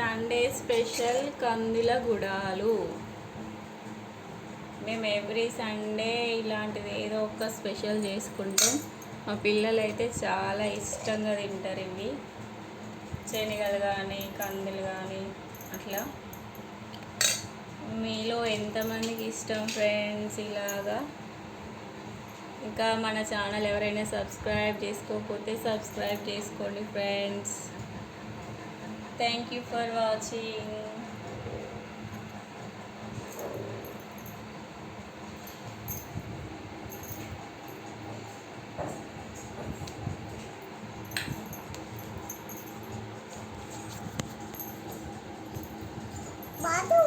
Sunday special కందుల గుడాలు. మేము every Sunday ఇలాంటిది ఏదో ఒక స్పెషల్ చేసుకుంటాం. మా పిల్లలు అయితే చాలా ఇష్టంగా తింటారు ఇవి. శనగలు కానీ కందులు కానీ అట్లా. మీలో ఎంతమందికి ఇష్టం ఫ్రెండ్స్ ఇలాగా? ఇంకా మన ఛానల్ ఎవరైనా సబ్స్క్రైబ్ చేసుకోకపోతే సబ్స్క్రైబ్ చేసుకోండి friends. Thank you for watching. Mother.